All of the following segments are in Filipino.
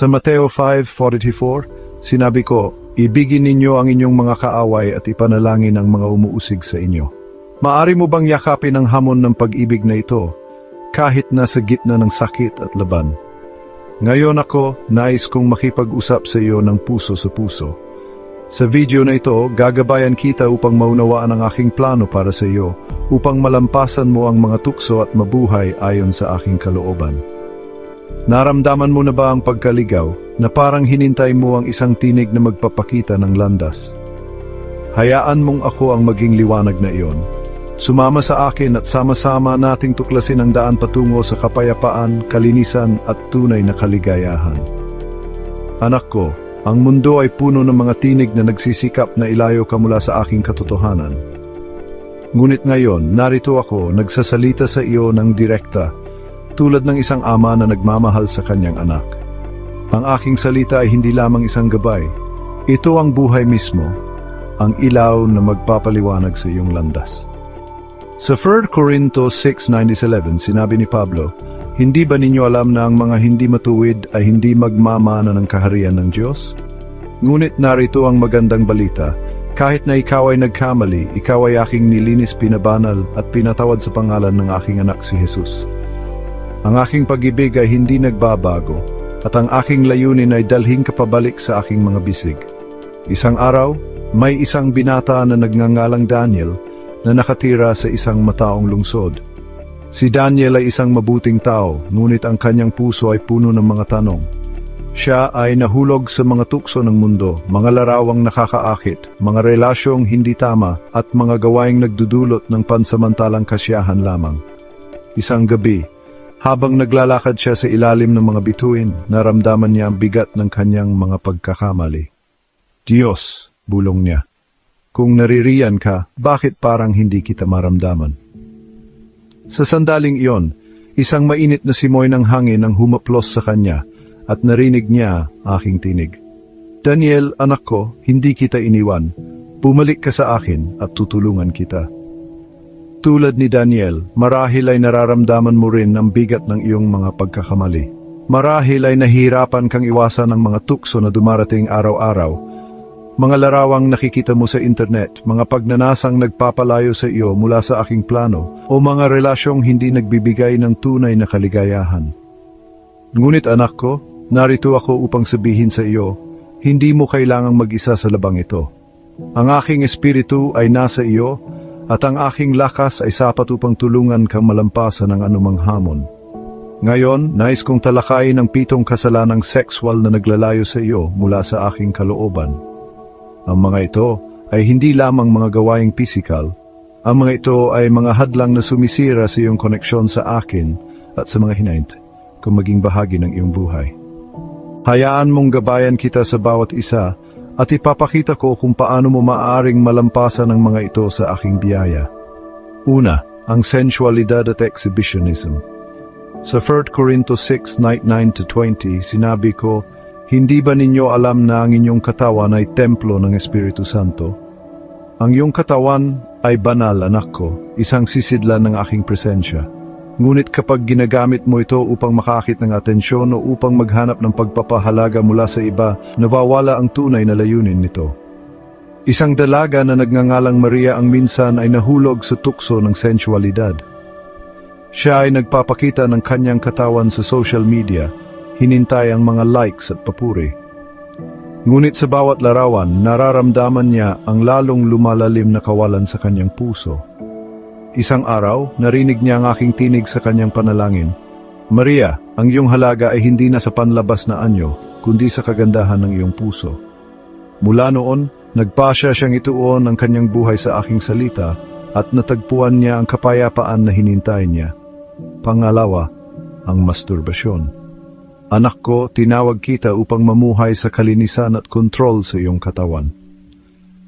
Sa Mateo 5.44, sinabi ko, Ibigin ninyo ang inyong mga kaaway at ipanalangin ang mga umuusig sa inyo. Maari mo bang yakapin ang hamon ng pag-ibig na ito, kahit nasa gitna ng sakit at laban? Ngayon ako, nais kong makipag-usap sa iyo ng puso sa puso. Sa video na ito, gagabayan kita upang maunawaan ang aking plano para sa iyo, upang malampasan mo ang mga tukso at mabuhay ayon sa aking kalooban. Naramdaman mo na ba ang pagkaligaw na parang hinintay mo ang isang tinig na magpapakita ng landas? Hayaan mong ako ang maging liwanag na iyon. Sumama sa akin at sama-sama nating tuklasin ang daan patungo sa kapayapaan, kalinisan at tunay na kaligayahan. Anak ko, ang mundo ay puno ng mga tinig na nagsisikap na ilayo ka mula sa aking katotohanan. Ngunit ngayon, narito ako, nagsasalita sa iyo ng direkta, tulad ng isang ama na nagmamahal sa kanyang anak. Ang aking salita ay hindi lamang isang gabay. Ito ang buhay mismo, ang ilaw na magpapaliwanag sa iyong landas. Sa 1 Corinto 6.9-11, sinabi ni Pablo, Hindi ba ninyo alam na ang mga hindi matuwid ay hindi magmamana ng kaharian ng Diyos? Ngunit narito ang magandang balita, kahit na ikaw ay nagkamali, ikaw ay aking nilinis pinabanal at pinatawad sa pangalan ng aking anak si Jesus. Ang aking pag-ibig ay hindi nagbabago, at ang aking layunin ay dalhin ka pabalik sa aking mga bisig. Isang araw, may isang binata na nagngangalang Daniel na nakatira sa isang mataong lungsod. Si Daniel ay isang mabuting tao, ngunit ang kanyang puso ay puno ng mga tanong. Siya ay nahulog sa mga tukso ng mundo, mga larawang nakakaakit, mga relasyong hindi tama, at mga gawaing nagdudulot ng pansamantalang kasiyahan lamang. Isang gabi, habang naglalakad siya sa ilalim ng mga bituin, naramdaman niya ang bigat ng kanyang mga pagkakamali. Diyos, bulong niya. Kung naririyan ka, bakit parang hindi kita maramdaman? Sa sandaling iyon, isang mainit na simoy ng hangin ang humaplos sa kanya at narinig niya aking tinig. Daniel, anak ko, hindi kita iniwan. Bumalik ka sa akin at tutulungan kita. Tulad ni Daniel, marahil ay nararamdaman mo rin ang bigat ng iyong mga pagkakamali. Marahil ay nahihirapan kang iwasan ang mga tukso na dumarating araw-araw mga larawang nakikita mo sa internet, mga pagnanasang nagpapalayo sa iyo mula sa aking plano, o mga relasyong hindi nagbibigay ng tunay na kaligayahan. Ngunit anak ko, narito ako upang sabihin sa iyo, hindi mo kailangang mag-isa sa labang ito. Ang aking espiritu ay nasa iyo, at ang aking lakas ay sapat upang tulungan kang malampasan ng anumang hamon. Ngayon, nais kong talakayin ang pitong kasalanang sexual na naglalayo sa iyo mula sa aking kalooban. Ang mga ito ay hindi lamang mga gawaing pisikal. Ang mga ito ay mga hadlang na sumisira sa iyong koneksyon sa akin at sa mga hinaint kung maging bahagi ng iyong buhay. Hayaan mong gabayan kita sa bawat isa at ipapakita ko kung paano mo maaaring malampasan ang mga ito sa aking biyaya. Una, ang sensualidad at exhibitionism. Sa 1 Corinto 6, 9-20, sinabi ko, hindi ba ninyo alam na ang inyong katawan ay templo ng Espiritu Santo? Ang iyong katawan ay banal, anak ko, isang sisidlan ng aking presensya. Ngunit kapag ginagamit mo ito upang makakit ng atensyon o upang maghanap ng pagpapahalaga mula sa iba, nawawala ang tunay na layunin nito. Isang dalaga na nagngangalang Maria ang minsan ay nahulog sa tukso ng sensualidad. Siya ay nagpapakita ng kanyang katawan sa social media hinintay ang mga likes at papuri. Ngunit sa bawat larawan, nararamdaman niya ang lalong lumalalim na kawalan sa kanyang puso. Isang araw, narinig niya ang aking tinig sa kanyang panalangin. Maria, ang iyong halaga ay hindi na sa panlabas na anyo, kundi sa kagandahan ng iyong puso. Mula noon, nagpasya siyang ituon ang kanyang buhay sa aking salita at natagpuan niya ang kapayapaan na hinintay niya. Pangalawa, ang masturbasyon. Anak ko, tinawag kita upang mamuhay sa kalinisan at kontrol sa iyong katawan.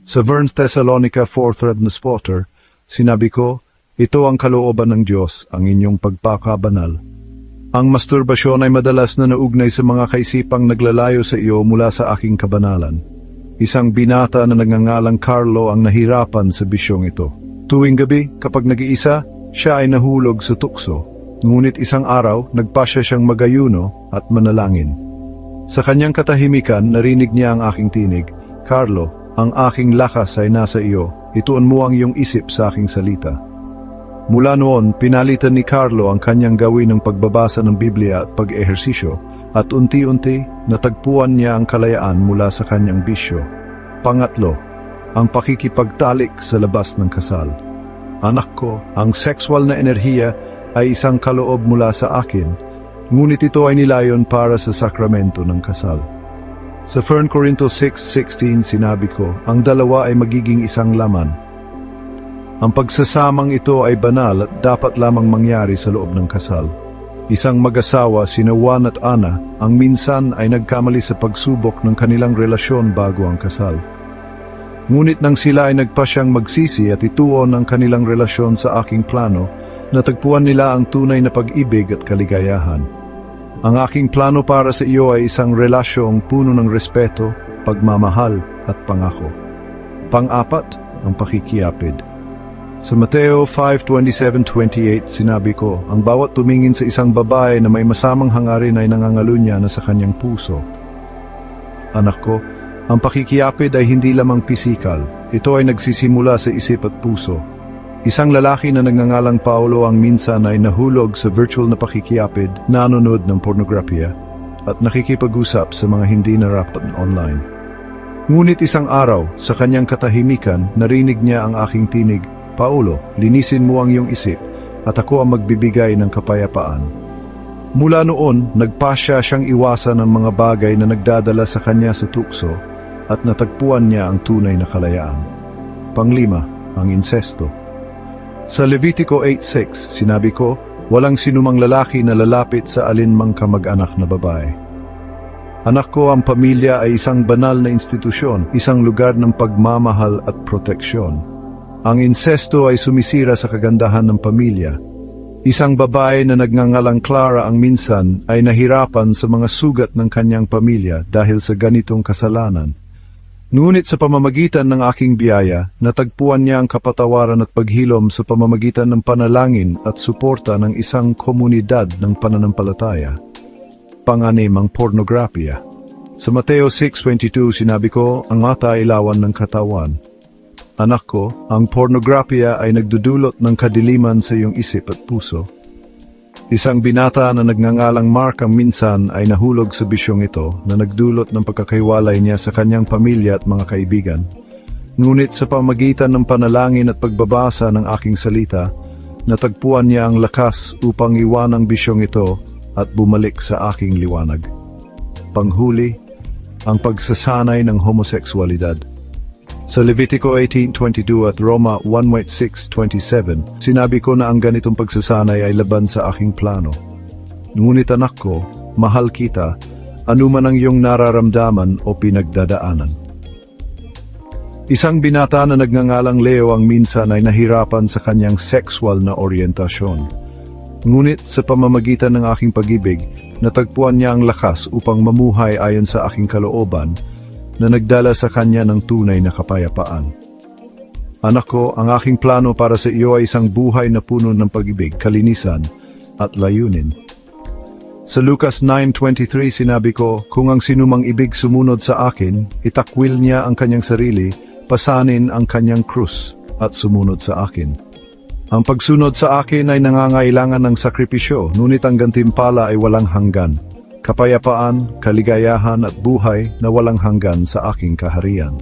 Sa Verns Thessalonica 4th Red Spotter, sinabi ko, ito ang kalooban ng Diyos, ang inyong pagpakabanal. Ang masturbasyon ay madalas na naugnay sa mga kaisipang naglalayo sa iyo mula sa aking kabanalan. Isang binata na nagngangalang Carlo ang nahirapan sa bisyong ito. Tuwing gabi, kapag nag-iisa, siya ay nahulog sa tukso Ngunit isang araw, nagpasya siyang magayuno at manalangin. Sa kanyang katahimikan, narinig niya ang aking tinig, Carlo, ang aking lakas ay nasa iyo, ituon mo ang iyong isip sa aking salita. Mula noon, pinalitan ni Carlo ang kanyang gawin ng pagbabasa ng Biblia at pag-ehersisyo, at unti-unti natagpuan niya ang kalayaan mula sa kanyang bisyo. Pangatlo, ang pakikipagtalik sa labas ng kasal. Anak ko, ang sexual na enerhiya ay isang kaloob mula sa akin, ngunit ito ay nilayon para sa sakramento ng kasal. Sa 1 Corinthos 6.16 sinabi ko, ang dalawa ay magiging isang laman. Ang pagsasamang ito ay banal at dapat lamang mangyari sa loob ng kasal. Isang mag-asawa, sina Juan at Ana, ang minsan ay nagkamali sa pagsubok ng kanilang relasyon bago ang kasal. Ngunit nang sila ay nagpasyang magsisi at ituon ang kanilang relasyon sa aking plano, natagpuan nila ang tunay na pag-ibig at kaligayahan. Ang aking plano para sa iyo ay isang relasyong puno ng respeto, pagmamahal at pangako. Pang-apat, ang pakikiyapid. Sa Mateo 5.27-28, sinabi ko, ang bawat tumingin sa isang babae na may masamang hangarin ay nangangalunya na sa kanyang puso. Anak ko, ang pakikiyapid ay hindi lamang pisikal. Ito ay nagsisimula sa isip at puso. Isang lalaki na nagngangalang Paulo ang minsan ay nahulog sa virtual na pakikiyapid, nanonood ng pornografiya, at nakikipag-usap sa mga hindi narapat online. Ngunit isang araw, sa kanyang katahimikan, narinig niya ang aking tinig, Paulo, linisin mo ang iyong isip, at ako ang magbibigay ng kapayapaan. Mula noon, nagpasya siyang iwasan ang mga bagay na nagdadala sa kanya sa tukso at natagpuan niya ang tunay na kalayaan. Panglima, ang insesto. Sa Levitico 8.6, sinabi ko, walang sinumang lalaki na lalapit sa alinmang kamag-anak na babae. Anak ko, ang pamilya ay isang banal na institusyon, isang lugar ng pagmamahal at proteksyon. Ang insesto ay sumisira sa kagandahan ng pamilya. Isang babae na nagngangalang Clara ang minsan ay nahirapan sa mga sugat ng kanyang pamilya dahil sa ganitong kasalanan. Ngunit sa pamamagitan ng aking biyaya, natagpuan niya ang kapatawaran at paghilom sa pamamagitan ng panalangin at suporta ng isang komunidad ng pananampalataya. Panganim ang pornografiya. Sa Mateo 6.22 sinabi ko, ang mata ay lawan ng katawan. Anak ko, ang pornografiya ay nagdudulot ng kadiliman sa iyong isip at puso. Isang binata na nagngangalang Mark ang minsan ay nahulog sa bisyong ito na nagdulot ng pagkakaiwalay niya sa kanyang pamilya at mga kaibigan. Ngunit sa pamagitan ng panalangin at pagbabasa ng aking salita, natagpuan niya ang lakas upang iwan ang bisyong ito at bumalik sa aking liwanag. Panghuli, ang pagsasanay ng homoseksualidad. Sa Levitico 18.22 at Roma 1.6.27, sinabi ko na ang ganitong pagsasanay ay laban sa aking plano. Ngunit anak ko, mahal kita, anuman ang iyong nararamdaman o pinagdadaanan. Isang binata na nagngangalang Leo ang minsan ay nahirapan sa kanyang sexual na orientasyon. Ngunit sa pamamagitan ng aking pag-ibig, natagpuan niya ang lakas upang mamuhay ayon sa aking kalooban na nagdala sa kanya ng tunay na kapayapaan. Anak ko, ang aking plano para sa iyo ay isang buhay na puno ng pag-ibig, kalinisan at layunin. Sa Lucas 9.23 sinabi ko, kung ang sinumang ibig sumunod sa akin, itakwil niya ang kanyang sarili, pasanin ang kanyang krus at sumunod sa akin. Ang pagsunod sa akin ay nangangailangan ng sakripisyo, ngunit ang gantimpala ay walang hanggan kapayapaan, kaligayahan at buhay na walang hanggan sa aking kaharian.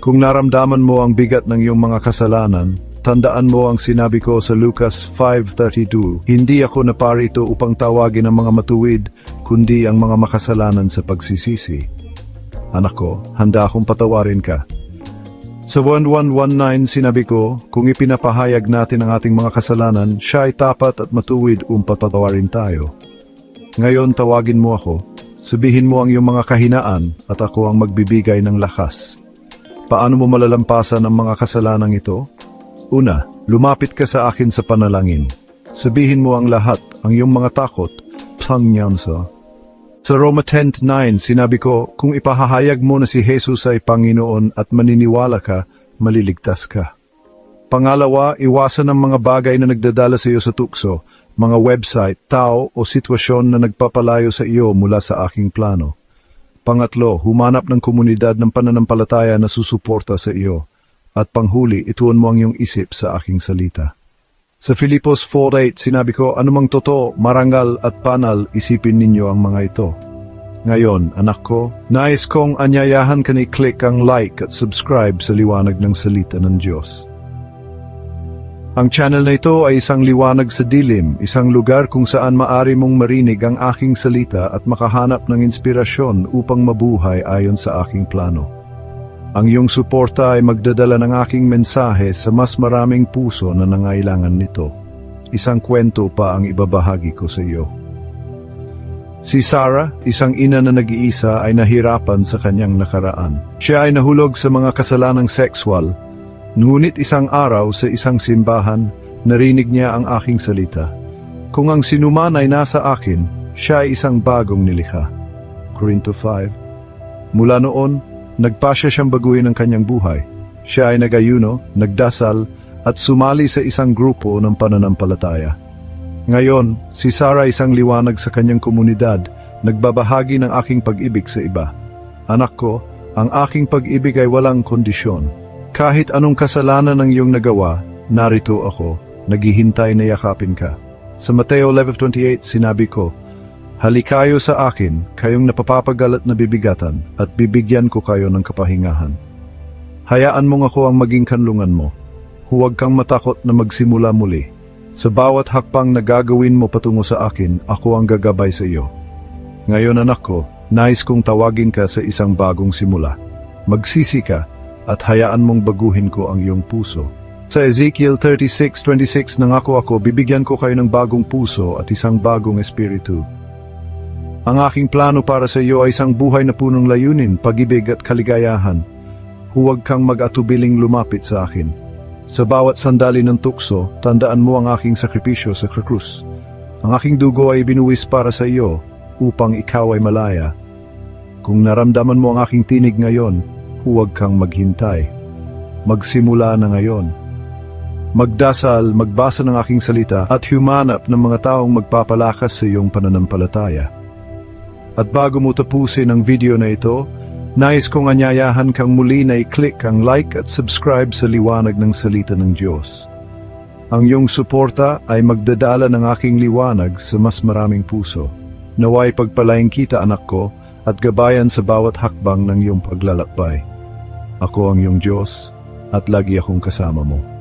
Kung naramdaman mo ang bigat ng iyong mga kasalanan, tandaan mo ang sinabi ko sa Lucas 5.32, Hindi ako naparito upang tawagin ang mga matuwid, kundi ang mga makasalanan sa pagsisisi. Anak ko, handa akong patawarin ka. Sa 1119 sinabi ko, kung ipinapahayag natin ang ating mga kasalanan, siya ay tapat at matuwid upang patawarin tayo. Ngayon tawagin mo ako, sabihin mo ang iyong mga kahinaan at ako ang magbibigay ng lakas. Paano mo malalampasan ang mga kasalanang ito? Una, lumapit ka sa akin sa panalangin. Sabihin mo ang lahat, ang iyong mga takot, pangnyansa. Sa Roma 10.9, sinabi ko, kung ipahahayag mo na si Jesus ay Panginoon at maniniwala ka, maliligtas ka. Pangalawa, iwasan ang mga bagay na nagdadala sa iyo sa tukso, mga website, tao o sitwasyon na nagpapalayo sa iyo mula sa aking plano. Pangatlo, humanap ng komunidad ng pananampalataya na susuporta sa iyo. At panghuli, ituon mo ang iyong isip sa aking salita. Sa Filipos 4.8, sinabi ko, anumang totoo, marangal at panal, isipin ninyo ang mga ito. Ngayon, anak ko, nais kong anyayahan ka ni click ang like at subscribe sa liwanag ng salita ng Diyos. Ang channel na ito ay isang liwanag sa dilim, isang lugar kung saan maari mong marinig ang aking salita at makahanap ng inspirasyon upang mabuhay ayon sa aking plano. Ang iyong suporta ay magdadala ng aking mensahe sa mas maraming puso na nangailangan nito. Isang kwento pa ang ibabahagi ko sa iyo. Si Sarah, isang ina na nag-iisa ay nahirapan sa kanyang nakaraan. Siya ay nahulog sa mga kasalanang sexual, ngunit isang araw sa isang simbahan, narinig niya ang aking salita. Kung ang sinuman ay nasa akin, siya ay isang bagong nilikha. Corinto 5 Mula noon, nagpasya siyang baguhin ang kanyang buhay. Siya ay nagayuno, nagdasal, at sumali sa isang grupo ng pananampalataya. Ngayon, si Sarah isang liwanag sa kanyang komunidad, nagbabahagi ng aking pag-ibig sa iba. Anak ko, ang aking pag-ibig ay walang kondisyon. Kahit anong kasalanan ng iyong nagawa, narito ako, naghihintay na yakapin ka. Sa Mateo 11.28, sinabi ko, Halikayo sa akin, kayong napapagal at nabibigatan, at bibigyan ko kayo ng kapahingahan. Hayaan mong ako ang maging kanlungan mo. Huwag kang matakot na magsimula muli. Sa bawat hakbang na gagawin mo patungo sa akin, ako ang gagabay sa iyo. Ngayon anak ko, nais kong tawagin ka sa isang bagong simula. Magsisi ka at hayaan mong baguhin ko ang iyong puso. Sa Ezekiel 36.26 nangako ako, bibigyan ko kayo ng bagong puso at isang bagong espiritu. Ang aking plano para sa iyo ay isang buhay na punong layunin, pag-ibig at kaligayahan. Huwag kang mag-atubiling lumapit sa akin. Sa bawat sandali ng tukso, tandaan mo ang aking sakripisyo sa krus. Ang aking dugo ay binuwis para sa iyo, upang ikaw ay malaya. Kung naramdaman mo ang aking tinig ngayon, huwag kang maghintay. Magsimula na ngayon. Magdasal, magbasa ng aking salita, at humanap ng mga taong magpapalakas sa iyong pananampalataya. At bago mo tapusin ang video na ito, nais kong anyayahan kang muli na i-click ang like at subscribe sa liwanag ng salita ng Diyos. Ang iyong suporta ay magdadala ng aking liwanag sa mas maraming puso. Naway pagpalaing kita anak ko at gabayan sa bawat hakbang ng iyong paglalakbay. Ako ang iyong Diyos at lagi akong kasama mo.